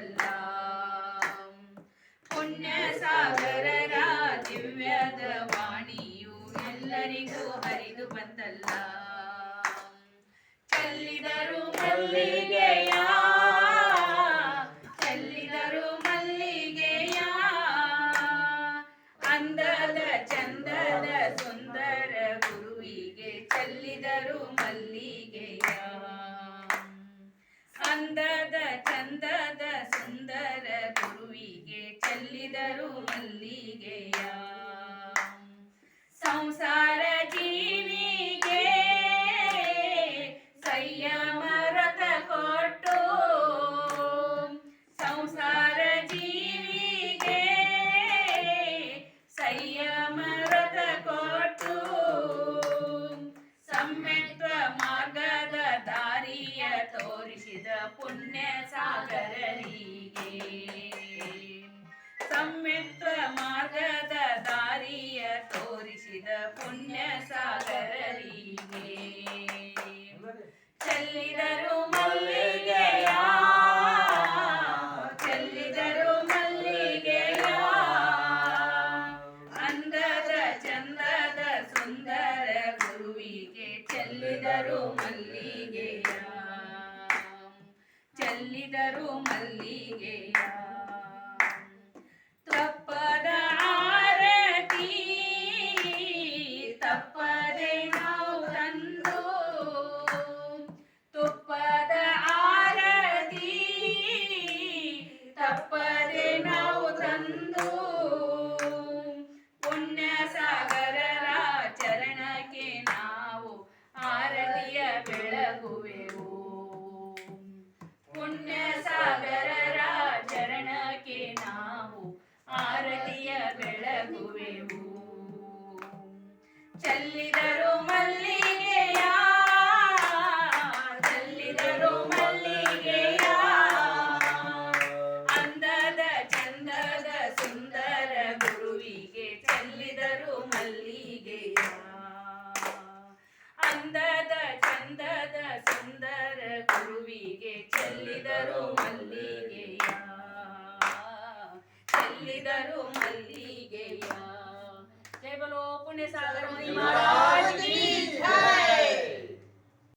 ಸಾಗರವಲ್ಲ ಪುಣ್ಯ ದಿವ್ಯದ ವಾಣಿಯು ಎಲ್ಲರಿಗೂ ಹರಿದು ಬಂದಲ್ಲ. ಚೆಲ್ಲಿದರು ಮಲ್ಲಿಗೆಯ? ಚೆಲ್ಲಿದರು ಮಲ್ಲಿಗೆಯ? ಅಂದದ ಚಂದದ ಸುಂದರ ಗುರುವಿಗೆ ಚೆಲ್ಲಿದರು ಮಲ್ಲಿಗೆ దరుణ ಪುಣ್ಯ ಸಾಗರರಿಗೆ ಚಲ್ಲಿದರು ಮಲ್ಲಿಗೆಯ ಚಲ್ಲಿದರು ಮಲ್ಲಿಗೆಯ. ಅಂದದ ಚಂದದ ಸುಂದರ ಗುರುವಿಗೆ ಚೆಲ್ಲಿದರು ಮಲ್ಲಿಗೆಯ ಚೆಲ್ಲಿದರು ಮಲ್ಲಿಗೆಯ. చల్లిదరు మళ్ళీ con esa.